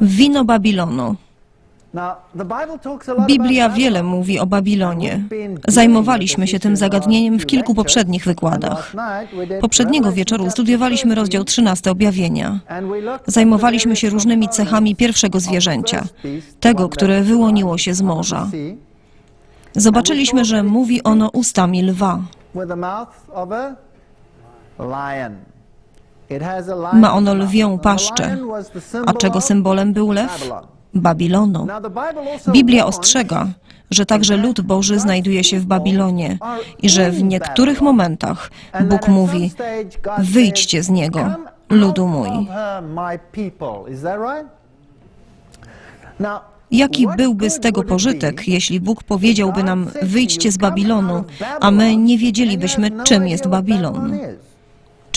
Wino Babilonu. Biblia wiele mówi o Babilonie. Zajmowaliśmy się tym zagadnieniem w kilku poprzednich wykładach. Poprzedniego wieczoru studiowaliśmy rozdział 13 objawienia. Zajmowaliśmy się różnymi cechami pierwszego zwierzęcia, tego, które wyłoniło się z morza. Zobaczyliśmy, że mówi ono ustami lwa. Ma ono lwią paszczę. A czego symbolem był lew? Babilonu. Biblia ostrzega, że także lud Boży znajduje się w Babilonie i że w niektórych momentach Bóg mówi: Wyjdźcie z niego, ludu mój. Jaki byłby z tego pożytek, jeśli Bóg powiedziałby nam: Wyjdźcie z Babilonu, a my nie wiedzielibyśmy, czym jest Babilon?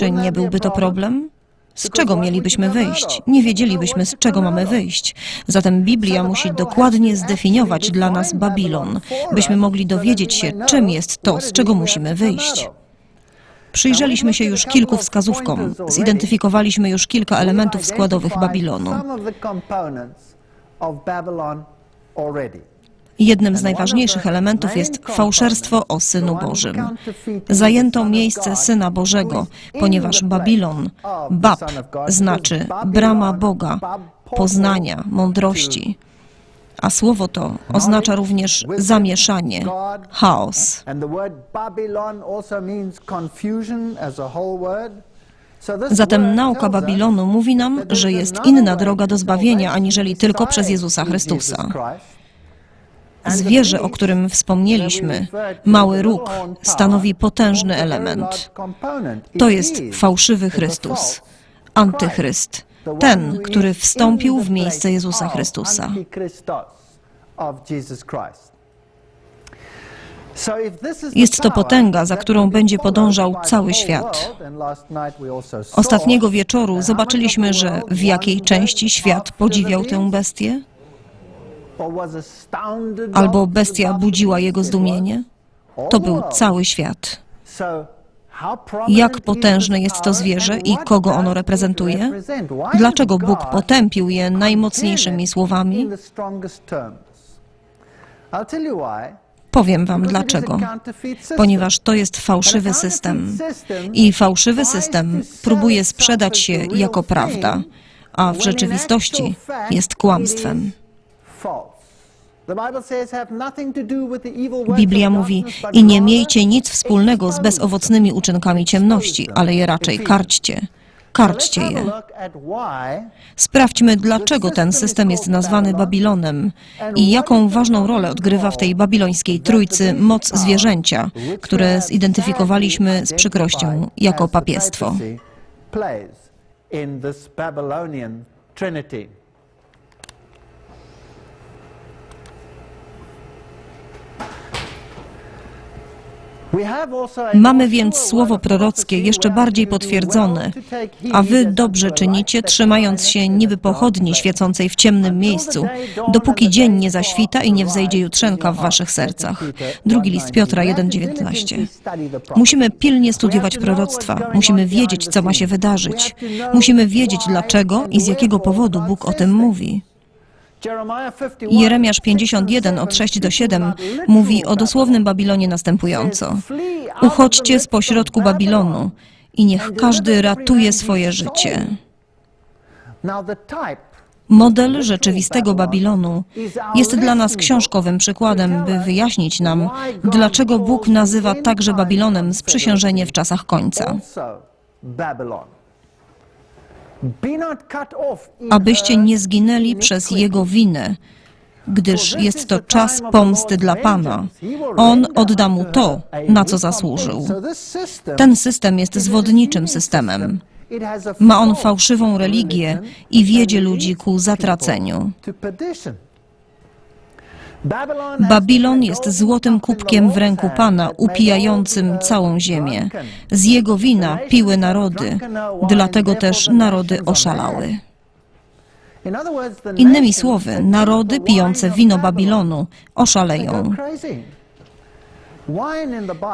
Czy nie byłby to problem? Z czego mielibyśmy wyjść? Nie wiedzielibyśmy, z czego mamy wyjść. Zatem Biblia musi dokładnie zdefiniować dla nas Babilon, byśmy mogli dowiedzieć się, czym jest to, z czego musimy wyjść. Przyjrzeliśmy się już kilku wskazówkom, zidentyfikowaliśmy już kilka elementów składowych Babilonu. Jednym z najważniejszych elementów jest fałszerstwo o Synu Bożym. Zajęto miejsce Syna Bożego, ponieważ Babilon, Bab, znaczy brama Boga, poznania, mądrości. A słowo to oznacza również zamieszanie, chaos. Zatem nauka Babilonu mówi nam, że jest inna droga do zbawienia, aniżeli tylko przez Jezusa Chrystusa. Zwierzę, o którym wspomnieliśmy, mały róg, stanowi potężny element. To jest fałszywy Chrystus, antychryst, ten, który wstąpił w miejsce Jezusa Chrystusa. Jest to potęga, za którą będzie podążał cały świat. Ostatniego wieczoru zobaczyliśmy, że w jakiej części świat podziwiał tę bestię? Albo bestia budziła jego zdumienie? To był cały świat. Jak potężne jest to zwierzę i kogo ono reprezentuje? Dlaczego Bóg potępił je najmocniejszymi słowami? Powiem Wam dlaczego. Ponieważ to jest fałszywy system. I fałszywy system próbuje sprzedać się jako prawda, a w rzeczywistości jest kłamstwem. Biblia mówi: I nie miejcie nic wspólnego z bezowocnymi uczynkami ciemności, ale je raczej karćcie. Karćcie je. Sprawdźmy, dlaczego ten system jest nazwany Babilonem i jaką ważną rolę odgrywa w tej babilońskiej trójcy moc zwierzęcia, które zidentyfikowaliśmy z przykrością jako papiestwo. Mamy więc słowo prorockie jeszcze bardziej potwierdzone, a wy dobrze czynicie, trzymając się niby pochodni świecącej w ciemnym miejscu, dopóki dzień nie zaświta i nie wzejdzie jutrzenka w waszych sercach. Drugi list Piotra 1,19. Musimy pilnie studiować proroctwa, musimy wiedzieć, co ma się wydarzyć, musimy wiedzieć, dlaczego i z jakiego powodu Bóg o tym mówi. Jeremiasz 51 od 6 do 7 mówi o dosłownym Babilonie następująco. Uchodźcie z pośrodku Babilonu i niech każdy ratuje swoje życie. Model rzeczywistego Babilonu jest dla nas książkowym przykładem, by wyjaśnić nam, dlaczego Bóg nazywa także Babilonem sprzysiężenie w czasach końca. Abyście nie zginęli przez Jego winę, gdyż jest to czas pomsty dla Pana. On odda mu to, na co zasłużył. Ten system jest zwodniczym systemem. Ma on fałszywą religię i wiedzie ludzi ku zatraceniu. Babilon jest złotym kubkiem w ręku Pana, upijającym całą ziemię. Z jego wina piły narody, dlatego też narody oszalały. Innymi słowy, narody pijące wino Babilonu oszaleją.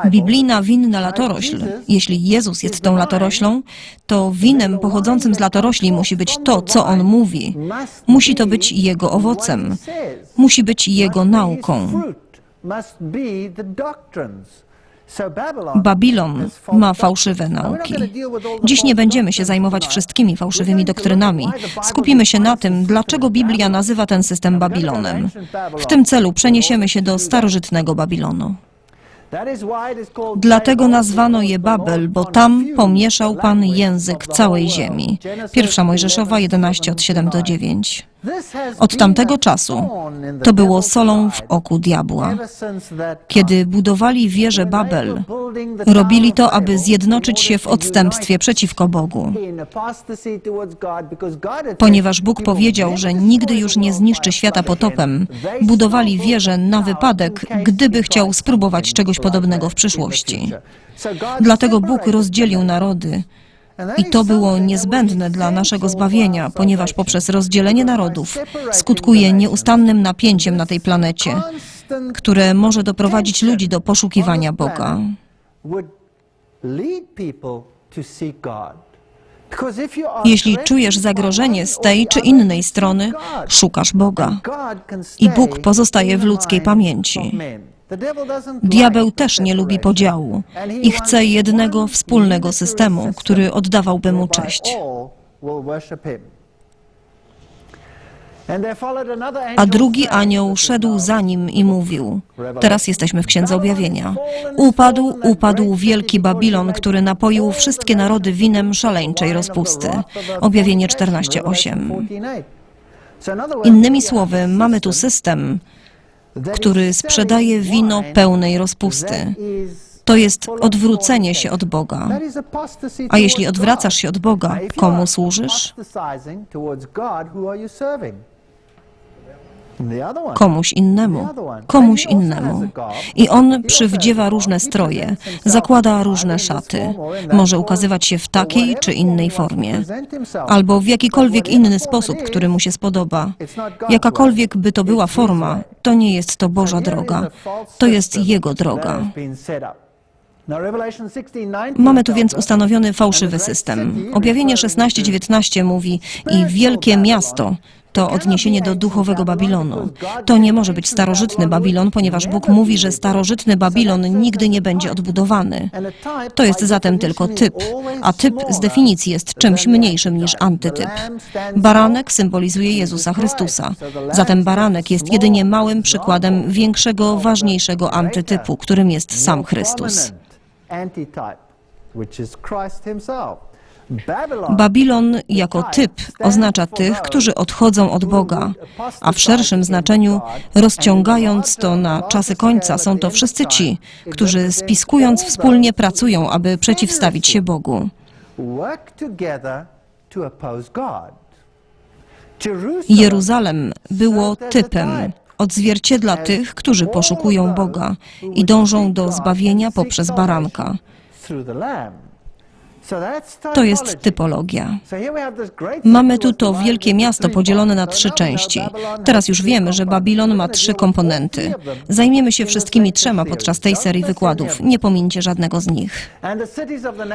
Biblijna winna latorośl, jeśli Jezus jest tą latoroślą, to winem pochodzącym z latorośli musi być to, co On mówi. Musi to być Jego owocem. Musi być Jego nauką. Babilon ma fałszywe nauki. Dziś nie będziemy się zajmować wszystkimi fałszywymi doktrynami. Skupimy się na tym, dlaczego Biblia nazywa ten system Babilonem. W tym celu przeniesiemy się do starożytnego Babilonu. Dlatego nazwano je Babel, bo tam pomieszał Pan język całej ziemi. Pierwsza Mojżeszowa 11 od 7 do 9. Od tamtego czasu to było solą w oku diabła. Kiedy budowali wieżę Babel, robili to, aby zjednoczyć się w odstępstwie przeciwko Bogu. Ponieważ Bóg powiedział, że nigdy już nie zniszczy świata potopem, budowali wieżę na wypadek, gdyby chciał spróbować czegoś podobnego w przyszłości. Dlatego Bóg rozdzielił narody. I to było niezbędne dla naszego zbawienia, ponieważ poprzez rozdzielenie narodów skutkuje nieustannym napięciem na tej planecie, które może doprowadzić ludzi do poszukiwania Boga. Jeśli czujesz zagrożenie z tej czy innej strony, szukasz Boga. I Bóg pozostaje w ludzkiej pamięci. Diabeł też nie lubi podziału i chce jednego wspólnego systemu, który oddawałby mu cześć. A drugi anioł szedł za nim i mówił: Teraz jesteśmy w Księdze Objawienia. Upadł, upadł wielki Babilon, który napoił wszystkie narody winem szaleńczej rozpusty. Objawienie 14:8. Innymi słowy, mamy tu system, który sprzedaje wino pełnej rozpusty. To jest odwrócenie się od Boga. A jeśli odwracasz się od Boga, komu służysz? Komuś innemu. Komuś innemu. I on przywdziewa różne stroje, zakłada różne szaty. Może ukazywać się w takiej czy innej formie, albo w jakikolwiek inny sposób, który mu się spodoba. Jakakolwiek by to była forma, to nie jest to Boża droga. To jest Jego droga. Mamy tu więc ustanowiony fałszywy system. Objawienie 16-19 mówi i wielkie miasto to odniesienie do duchowego Babilonu. To nie może być starożytny Babilon, ponieważ Bóg mówi, że starożytny Babilon nigdy nie będzie odbudowany. To jest zatem tylko typ, a typ z definicji jest czymś mniejszym niż antytyp. Baranek symbolizuje Jezusa Chrystusa. Zatem baranek jest jedynie małym przykładem większego, ważniejszego antytypu, którym jest sam Chrystus. Babilon jako typ oznacza tych, którzy odchodzą od Boga, a w szerszym znaczeniu, rozciągając to na czasy końca, są to wszyscy ci, którzy spiskując wspólnie pracują, aby przeciwstawić się Bogu. Jeruzalem było typem, odzwierciedla tych, którzy poszukują Boga i dążą do zbawienia poprzez baranka. To jest typologia. Mamy tu to wielkie miasto podzielone na trzy części. Teraz już wiemy, że Babilon ma trzy komponenty. Zajmiemy się wszystkimi trzema podczas tej serii wykładów. Nie pomincie żadnego z nich.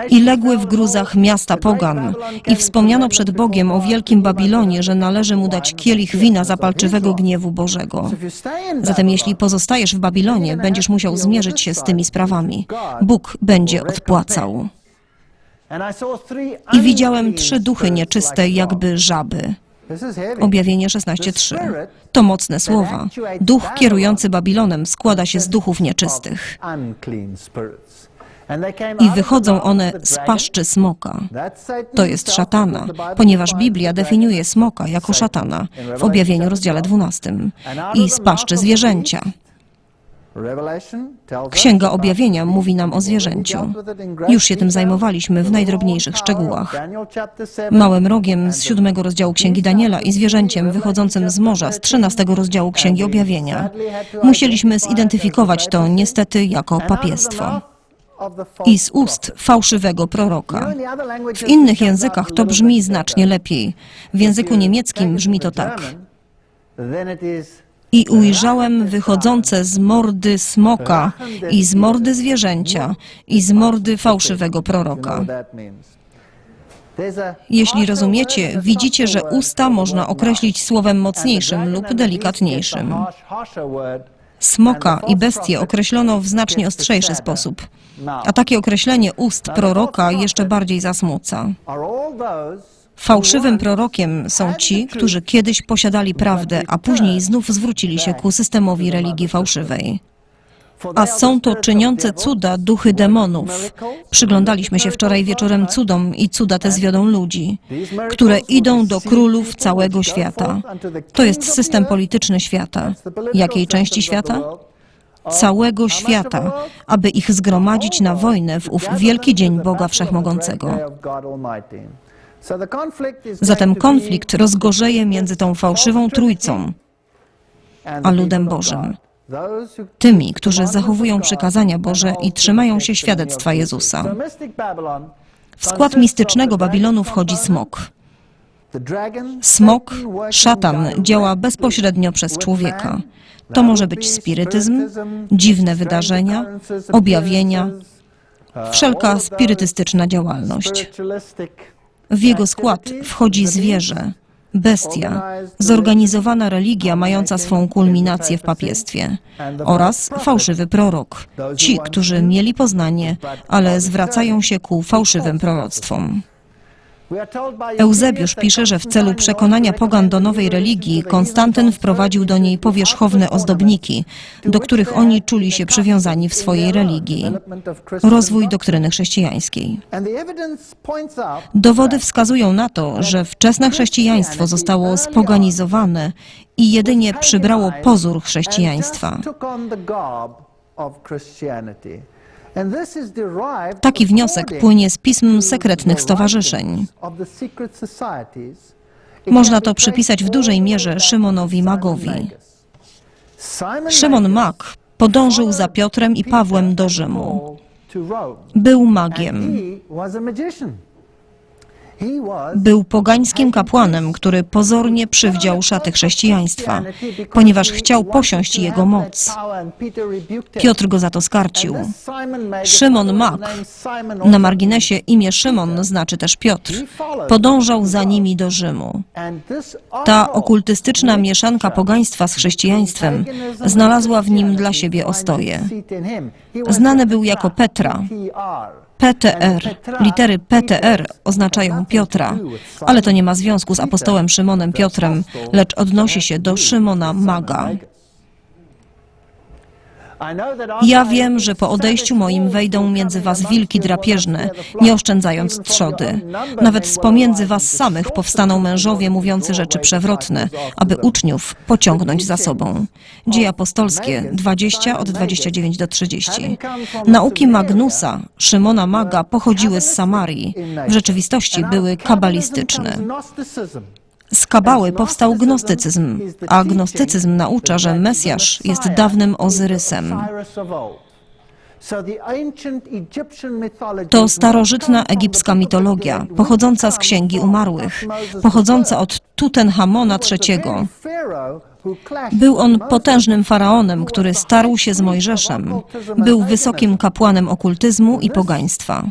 I legły w gruzach miasta Pogan. I wspomniano przed Bogiem o wielkim Babilonie, że należy mu dać kielich wina zapalczywego gniewu Bożego. Zatem jeśli pozostajesz w Babilonie, będziesz musiał zmierzyć się z tymi sprawami. Bóg będzie odpłacał. I widziałem trzy duchy nieczyste, jakby żaby. Objawienie 16:3. To mocne słowa. Duch kierujący Babilonem składa się z duchów nieczystych. I wychodzą one z paszczy smoka. To jest szatana, ponieważ Biblia definiuje smoka jako szatana w objawieniu rozdziale 12 i z paszczy zwierzęcia. Księga Objawienia mówi nam o zwierzęciu. Już się tym zajmowaliśmy w najdrobniejszych szczegółach. Małym rogiem z siódmego rozdziału Księgi Daniela i zwierzęciem wychodzącym z morza z trzynastego rozdziału Księgi Objawienia. Musieliśmy zidentyfikować to niestety jako papiestwo i z ust fałszywego proroka. W innych językach to brzmi znacznie lepiej. W języku niemieckim brzmi to tak. I ujrzałem wychodzące z mordy smoka i z mordy zwierzęcia i z mordy fałszywego proroka. Jeśli rozumiecie, widzicie, że usta można określić słowem mocniejszym lub delikatniejszym. Smoka i bestię określono w znacznie ostrzejszy sposób, a takie określenie ust proroka jeszcze bardziej zasmuca. Fałszywym prorokiem są ci, którzy kiedyś posiadali prawdę, a później znów zwrócili się ku systemowi religii fałszywej. A są to czyniące cuda duchy demonów. Przyglądaliśmy się wczoraj wieczorem cudom i cuda te zwiodą ludzi, które idą do królów całego świata. To jest system polityczny świata. Jakiej części świata? Całego świata, aby ich zgromadzić na wojnę w ów wielki dzień Boga Wszechmogącego. Zatem konflikt rozgorzeje między tą fałszywą trójcą a ludem Bożym. Tymi, którzy zachowują przykazania Boże i trzymają się świadectwa Jezusa. W skład mistycznego Babilonu wchodzi smok. Smok, szatan, działa bezpośrednio przez człowieka. To może być spirytyzm, dziwne wydarzenia, objawienia, wszelka spirytystyczna działalność. W jego skład wchodzi zwierzę, bestia, zorganizowana religia mająca swą kulminację w papiestwie oraz fałszywy prorok. Ci, którzy mieli poznanie, ale zwracają się ku fałszywym proroctwom. Eusebiusz pisze, że w celu przekonania pogan do nowej religii Konstantyn wprowadził do niej powierzchowne ozdobniki, do których oni czuli się przywiązani w swojej religii. Rozwój doktryny chrześcijańskiej. Dowody wskazują na to, że wczesne chrześcijaństwo zostało spoganizowane i jedynie przybrało pozór chrześcijaństwa. Taki wniosek płynie z pism sekretnych stowarzyszeń. Można to przypisać w dużej mierze Szymonowi Magowi. Szymon Mag podążył za Piotrem i Pawłem do Rzymu. Był magiem. Był pogańskim kapłanem, który pozornie przywdział szaty chrześcijaństwa, ponieważ chciał posiąść jego moc. Piotr go za to skarcił. Szymon Mak, na marginesie imię Szymon znaczy też Piotr, podążał za nimi do Rzymu. Ta okultystyczna mieszanka pogaństwa z chrześcijaństwem znalazła w nim dla siebie ostoje. Znany był jako Petra. PTR. Litery PTR oznaczają Piotra, ale to nie ma związku z apostołem Szymonem Piotrem, lecz odnosi się do Szymona Maga. Ja wiem, że po odejściu moim wejdą między was wilki drapieżne, nie oszczędzając trzody. Nawet z pomiędzy was samych powstaną mężowie mówiący rzeczy przewrotne, aby uczniów pociągnąć za sobą. Dzieje apostolskie 20 od 29 do 30. Nauki Magnusa, Szymona Maga pochodziły z Samarii. W rzeczywistości były kabalistyczne. Z Kabały powstał gnostycyzm, a gnostycyzm naucza, że Mesjasz jest dawnym Ozyrysem. To starożytna egipska mitologia, pochodząca z Księgi Umarłych, pochodząca od Tutenchamona III. Był on potężnym faraonem, który starł się z Mojżeszem. Był wysokim kapłanem okultyzmu i pogaństwa.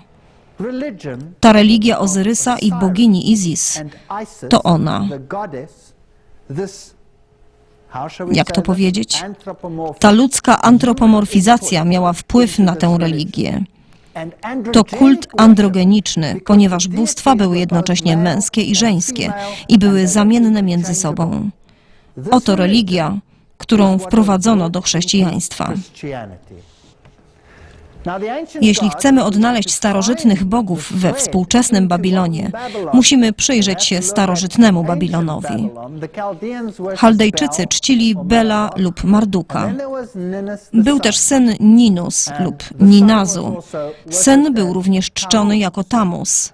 Ta religia Ozyrysa i bogini Izis to ona. Jak to powiedzieć? Ta ludzka antropomorfizacja miała wpływ na tę religię. To kult androgeniczny, ponieważ bóstwa były jednocześnie męskie i żeńskie i były zamienne między sobą. Oto religia, którą wprowadzono do chrześcijaństwa. Jeśli chcemy odnaleźć starożytnych bogów we współczesnym Babilonie, musimy przyjrzeć się starożytnemu Babilonowi. Chaldejczycy czcili Bela lub Marduka. Był też syn Ninus lub Ninazu. Syn był również czczony jako Tamus.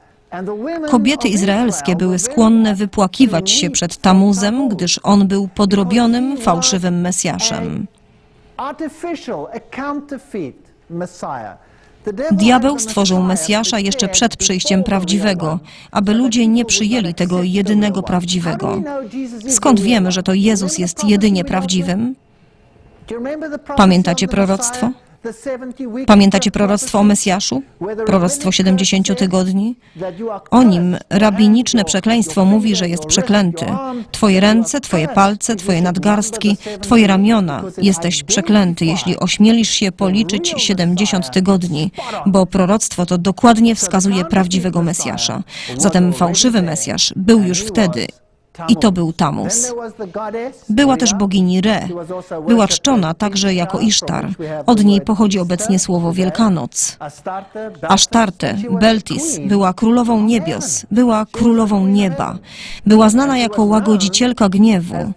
Kobiety izraelskie były skłonne wypłakiwać się przed Tamuzem, gdyż on był podrobionym, fałszywym Mesjaszem. Diabeł stworzył Mesjasza jeszcze przed przyjściem prawdziwego, aby ludzie nie przyjęli tego jedynego prawdziwego. Skąd wiemy, że to Jezus jest jedynie prawdziwym? Pamiętacie proroctwo? Pamiętacie proroctwo o Mesjaszu? Proroctwo 70 tygodni? O nim rabiniczne przekleństwo mówi, że jest przeklęty. Twoje ręce, twoje palce, twoje nadgarstki, twoje ramiona. Jesteś przeklęty, jeśli ośmielisz się policzyć 70 tygodni, bo proroctwo to dokładnie wskazuje prawdziwego Mesjasza. Zatem fałszywy Mesjasz był już wtedy i to był Tamus. Była też bogini Re. Była czczona także jako Isztar. Od niej pochodzi obecnie słowo Wielkanoc. Asztarte, Beltis, była królową niebios, była królową nieba. Była znana jako łagodzicielka gniewu.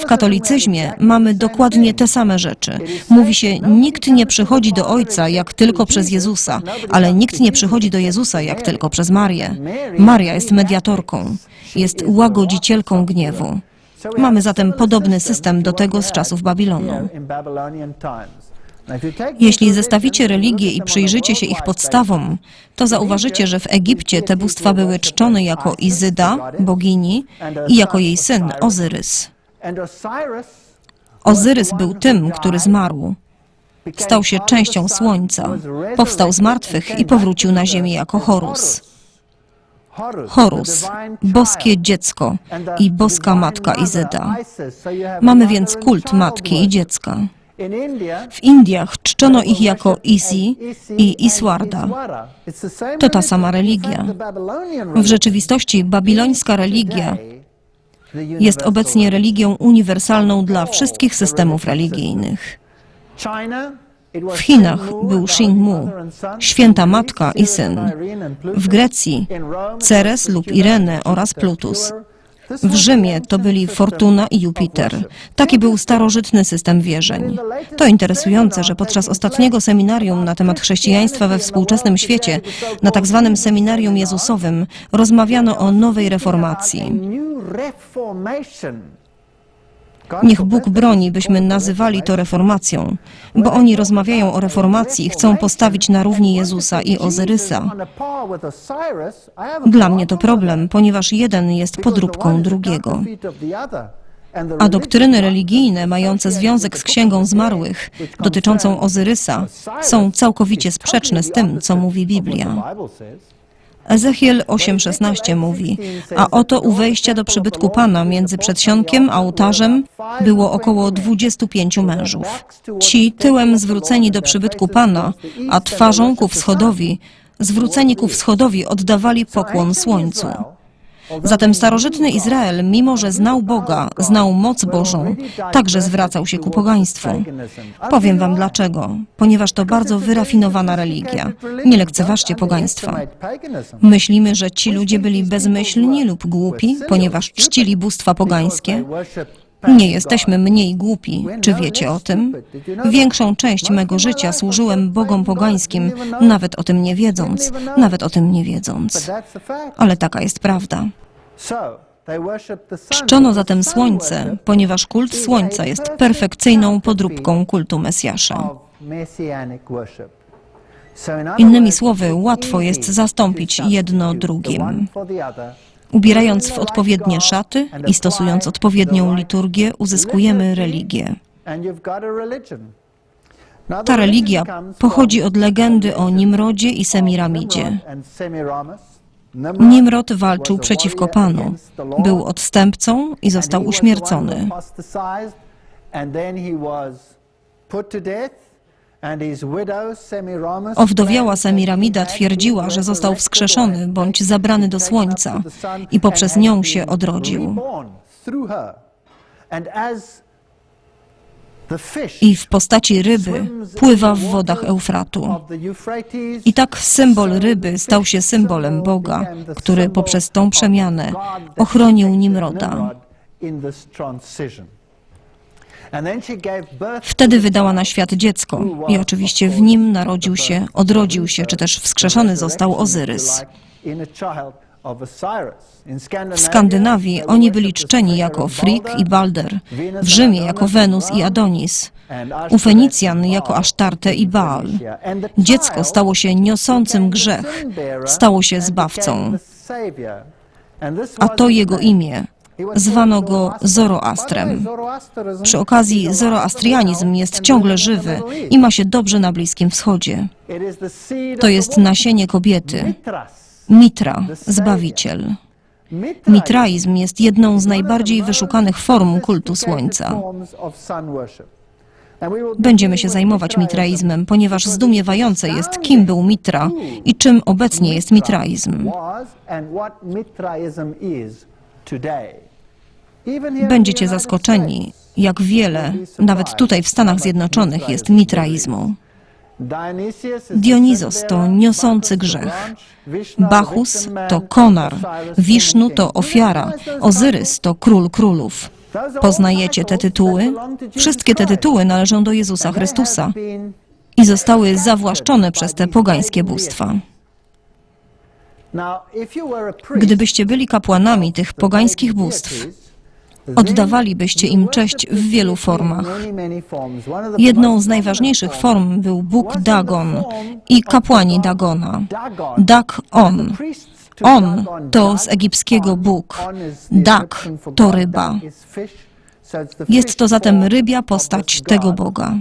W katolicyzmie mamy dokładnie te same rzeczy. Mówi się, nikt nie przychodzi do Ojca jak tylko przez Jezusa, ale nikt nie przychodzi do Jezusa jak tylko przez Marię. Maria jest mediatorką, jest łagodzicielką gniewu. Mamy zatem podobny system do tego z czasów Babilonu. Jeśli zestawicie religie i przyjrzycie się ich podstawom, to zauważycie, że w Egipcie te bóstwa były czczone jako Izyda, bogini, i jako jej syn Ozyrys. Ozyrys był tym, który zmarł. Stał się częścią słońca, powstał z martwych i powrócił na ziemię jako Horus. Horus, boskie dziecko i boska matka Izyda. Mamy więc kult matki i dziecka. W Indiach czczono ich jako Isi i Iswarda. To ta sama religia. W rzeczywistości babilońska religia jest obecnie religią uniwersalną dla wszystkich systemów religijnych. W Chinach był Xingmu, święta matka i syn. W Grecji Ceres lub Irene oraz Plutus. W Rzymie to byli Fortuna i Jupiter. Taki był starożytny system wierzeń. To interesujące, że podczas ostatniego seminarium na temat chrześcijaństwa we współczesnym świecie, na tak zwanym seminarium Jezusowym, rozmawiano o nowej reformacji. Niech Bóg broni, byśmy nazywali to reformacją, bo oni rozmawiają o reformacji i chcą postawić na równi Jezusa i Ozyrysa. Dla mnie to problem, ponieważ jeden jest podróbką drugiego. A doktryny religijne mające związek z Księgą Zmarłych, dotyczącą Ozyrysa, są całkowicie sprzeczne z tym, co mówi Biblia. Ezechiel 8,16 mówi, a oto u wejścia do przybytku Pana między przedsionkiem a ołtarzem było około 25 mężów. Ci tyłem zwróceni do przybytku Pana, a twarzą ku wschodowi, zwróceni ku wschodowi oddawali pokłon słońcu. Zatem starożytny Izrael, mimo że znał Boga, znał moc Bożą, także zwracał się ku pogaństwu. Powiem wam dlaczego. Ponieważ to bardzo wyrafinowana religia. Nie lekceważcie pogaństwa. Myślimy, że ci ludzie byli bezmyślni lub głupi, ponieważ czcili bóstwa pogańskie. Nie jesteśmy mniej głupi. Czy wiecie o tym? Większą część mego życia służyłem bogom pogańskim, nawet o tym nie wiedząc, nawet o tym nie wiedząc. Ale taka jest prawda. Czczono zatem słońce, ponieważ kult słońca jest perfekcyjną podróbką kultu Mesjasza. Innymi słowy, łatwo jest zastąpić jedno drugim. Ubierając w odpowiednie szaty i stosując odpowiednią liturgię, uzyskujemy religię. Ta religia pochodzi od legendy o Nimrodzie i Semiramidzie. Nimrod walczył przeciwko Panu. Był odstępcą i został uśmiercony. Owdowiała Semiramida twierdziła, że został wskrzeszony bądź zabrany do słońca i poprzez nią się odrodził. I w postaci ryby pływa w wodach Eufratu. I tak symbol ryby stał się symbolem Boga, który poprzez tą przemianę ochronił Nimroda. Wtedy wydała na świat dziecko i oczywiście w nim narodził się, odrodził się, czy też wskrzeszony został Ozyrys. W Skandynawii oni byli czczeni jako Frigg i Balder, w Rzymie jako Wenus i Adonis, u Fenicjan jako Asztarte i Baal. Dziecko stało się niosącym grzech, stało się zbawcą, a to jego imię. Zwano go Zoroastrem. Przy okazji zoroastrianizm jest ciągle żywy i ma się dobrze na Bliskim Wschodzie. To jest nasienie kobiety, Mitra, Zbawiciel. Mitraizm jest jedną z najbardziej wyszukanych form kultu Słońca. Będziemy się zajmować mitraizmem, ponieważ zdumiewające jest, kim był Mitra i czym obecnie jest mitraizm. Będziecie zaskoczeni, jak wiele, nawet tutaj w Stanach Zjednoczonych, jest mitraizmu. Dionizos to niosący grzech. Bacchus to konar, Wisznu to ofiara, Ozyrys to król królów. Poznajecie te tytuły? Wszystkie te tytuły należą do Jezusa Chrystusa i zostały zawłaszczone przez te pogańskie bóstwa. Gdybyście byli kapłanami tych pogańskich bóstw, oddawalibyście im cześć w wielu formach. Jedną z najważniejszych form był Bóg Dagon i kapłani Dagona. Dag-on. On to z egipskiego Bóg. Dag to ryba. Jest to zatem rybia postać tego Boga.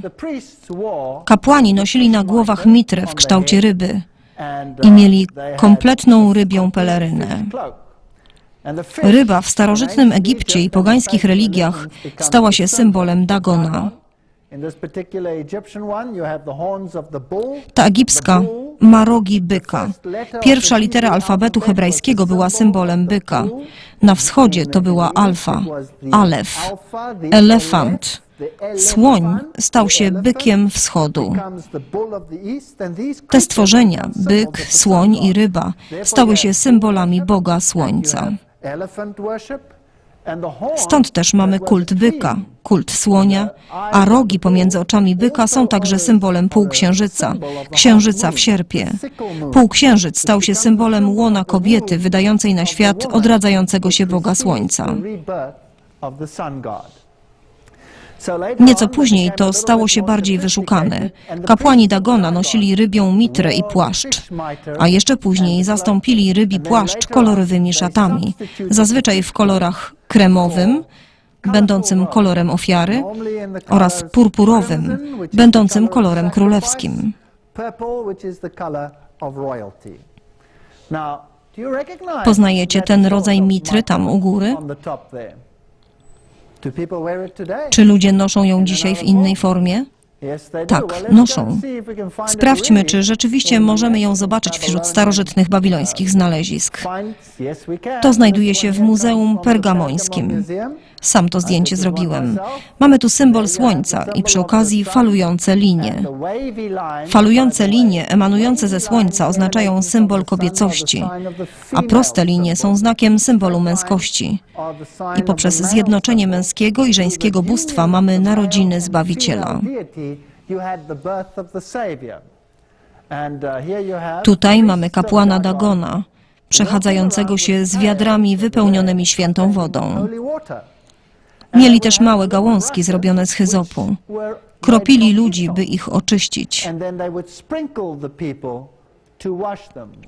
Kapłani nosili na głowach mitrę w kształcie ryby i mieli kompletną rybią pelerynę. Ryba w starożytnym Egipcie i pogańskich religiach stała się symbolem Dagona. Ta egipska ma rogi byka. Pierwsza litera alfabetu hebrajskiego była symbolem byka. Na wschodzie to była alfa, alef, elefant. Słoń stał się bykiem wschodu. Te stworzenia, byk, słoń i ryba, stały się symbolami Boga Słońca. Stąd też mamy kult byka, kult słonia, a rogi pomiędzy oczami byka są także symbolem półksiężyca, księżyca w sierpie. Półksiężyc stał się symbolem łona kobiety wydającej na świat odradzającego się Boga Słońca. Nieco później to stało się bardziej wyszukane. Kapłani Dagona nosili rybią mitrę i płaszcz, a jeszcze później zastąpili rybi płaszcz kolorowymi szatami, zazwyczaj w kolorach kremowym, będącym kolorem ofiary, oraz purpurowym, będącym kolorem królewskim. Poznajecie ten rodzaj mitry tam u góry? Czy ludzie noszą ją dzisiaj w innej formie? Tak, noszą. Sprawdźmy, czy rzeczywiście możemy ją zobaczyć wśród starożytnych babilońskich znalezisk. To znajduje się w Muzeum Pergamońskim. Sam to zdjęcie zrobiłem. Mamy tu symbol słońca i przy okazji falujące linie. Falujące linie emanujące ze słońca oznaczają symbol kobiecości, a proste linie są znakiem symbolu męskości. I poprzez zjednoczenie męskiego i żeńskiego bóstwa mamy narodziny Zbawiciela. Tutaj mamy kapłana Dagona, przechadzającego się z wiadrami wypełnionymi świętą wodą. Mieli też małe gałązki zrobione z hyzopu. Kropili ludzi, by ich oczyścić.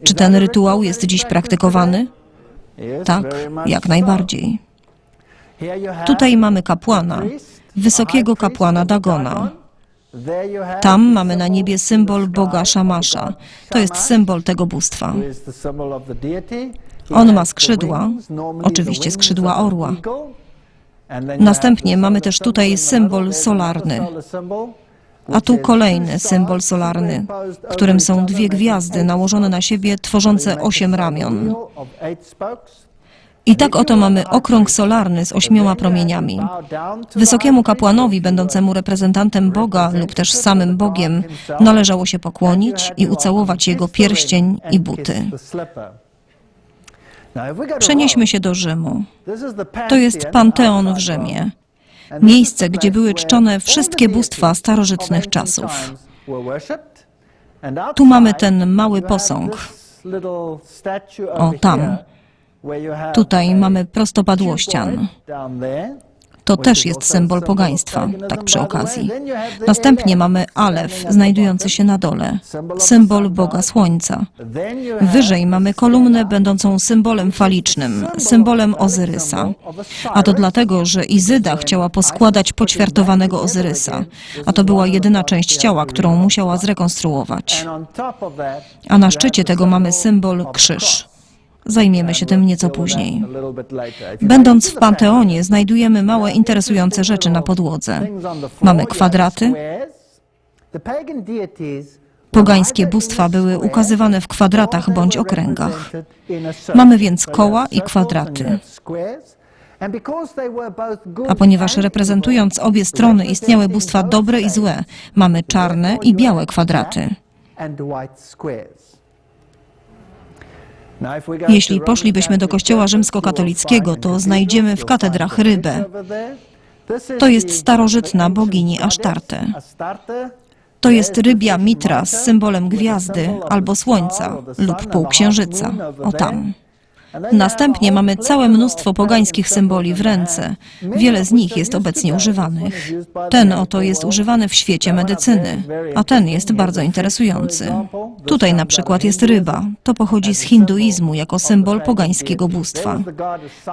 Czy ten rytuał jest dziś praktykowany? Tak, jak najbardziej. Tutaj mamy kapłana, wysokiego kapłana Dagona. Tam mamy na niebie symbol Boga Szamasza. To jest symbol tego bóstwa. On ma skrzydła, oczywiście skrzydła orła. Następnie mamy też tutaj symbol solarny, a tu kolejny symbol solarny, którym są dwie gwiazdy nałożone na siebie, tworzące osiem ramion. I tak oto mamy okrąg solarny z ośmioma promieniami. Wysokiemu kapłanowi, będącemu reprezentantem Boga lub też samym Bogiem, należało się pokłonić i ucałować jego pierścień i buty. Przenieśmy się do Rzymu. To jest Panteon w Rzymie. Miejsce, gdzie były czczone wszystkie bóstwa starożytnych czasów. Tu mamy ten mały posąg. O, tam. Tutaj mamy prostopadłościan. To też jest symbol pogaństwa, tak przy okazji. Następnie mamy Alef, znajdujący się na dole, symbol Boga Słońca. Wyżej mamy kolumnę będącą symbolem falicznym, symbolem Ozyrysa. A to dlatego, że Izyda chciała poskładać poćwiartowanego Ozyrysa, a to była jedyna część ciała, którą musiała zrekonstruować. A na szczycie tego mamy symbol krzyż. Zajmiemy się tym nieco później. Będąc w Panteonie, znajdujemy małe interesujące rzeczy na podłodze. Mamy kwadraty. Pogańskie bóstwa były ukazywane w kwadratach bądź okręgach. Mamy więc koła i kwadraty. A ponieważ reprezentując obie strony istniały bóstwa dobre i złe, mamy czarne i białe kwadraty. Jeśli poszlibyśmy do kościoła rzymskokatolickiego, to znajdziemy w katedrach rybę. To jest starożytna bogini Asztarte. To jest rybia mitra z symbolem gwiazdy albo słońca lub półksiężyca. O tam. Następnie mamy całe mnóstwo pogańskich symboli w ręce. Wiele z nich jest obecnie używanych. Ten oto jest używany w świecie medycyny, a ten jest bardzo interesujący. Tutaj na przykład jest ryba. To pochodzi z hinduizmu jako symbol pogańskiego bóstwa.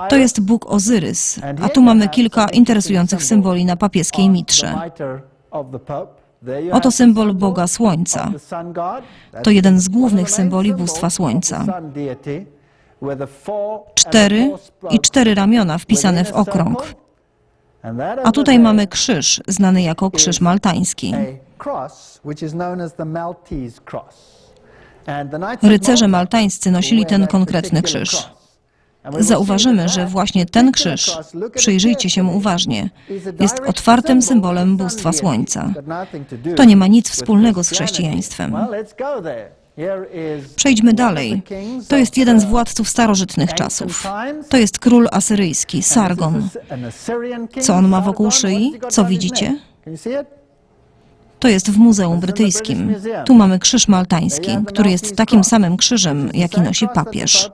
To jest Bóg Ozyrys, a tu mamy kilka interesujących symboli na papieskiej mitrze. Oto symbol Boga Słońca. To jeden z głównych symboli bóstwa Słońca. Cztery i cztery ramiona wpisane w okrąg. A tutaj mamy krzyż, znany jako krzyż maltański. Rycerze maltańscy nosili ten konkretny krzyż. Zauważymy, że właśnie ten krzyż, przyjrzyjcie się mu uważnie, jest otwartym symbolem bóstwa Słońca. To nie ma nic wspólnego z chrześcijaństwem. Przejdźmy dalej. To jest jeden z władców starożytnych czasów. To jest król asyryjski, Sargon. Co on ma wokół szyi? Co widzicie? To jest w Muzeum Brytyjskim. Tu mamy krzyż maltański, który jest takim samym krzyżem, jaki nosi papież.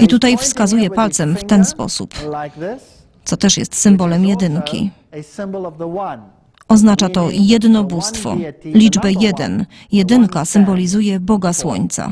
I tutaj wskazuje palcem w ten sposób, co też jest symbolem jedynki. Oznacza to jedno bóstwo, liczbę jeden. Jedynka symbolizuje Boga Słońca.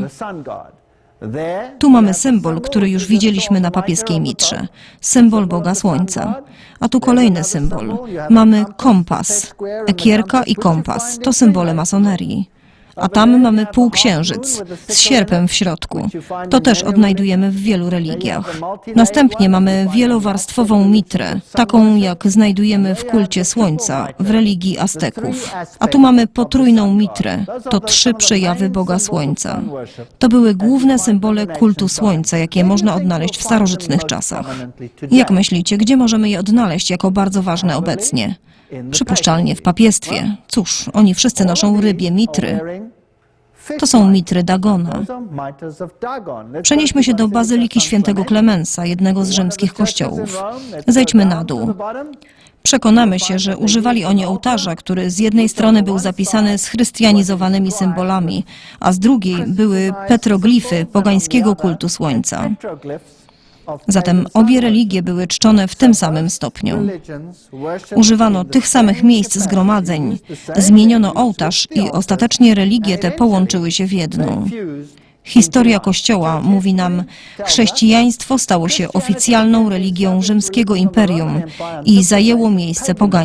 Tu mamy symbol, który już widzieliśmy na papieskiej mitrze. Symbol Boga Słońca. A tu kolejny symbol. Mamy kompas. Ekierka i kompas to symbole masonerii. A tam mamy półksiężyc z sierpem w środku. To też odnajdujemy w wielu religiach. Następnie mamy wielowarstwową mitrę, taką jak znajdujemy w kulcie słońca w religii Azteków. A tu mamy potrójną mitrę. To trzy przejawy Boga Słońca. To były główne symbole kultu słońca, jakie można odnaleźć w starożytnych czasach. Jak myślicie, gdzie możemy je odnaleźć jako bardzo ważne obecnie? Przypuszczalnie w papiestwie. Cóż, oni wszyscy noszą rybie mitry. To są mitry Dagona. Przenieśmy się do Bazyliki Świętego Klemensa, jednego z rzymskich kościołów. Zejdźmy na dół. Przekonamy się, że używali oni ołtarza, który z jednej strony był zapisany z chrystianizowanymi symbolami, a z drugiej były petroglify pogańskiego kultu słońca. Zatem obie religie były czczone w tym samym stopniu. Używano tych samych miejsc zgromadzeń, zmieniono ołtarz i ostatecznie religie te połączyły się w jedną. Historia Kościoła mówi nam, chrześcijaństwo stało się oficjalną religią rzymskiego imperium i zajęło miejsce pogańskiego.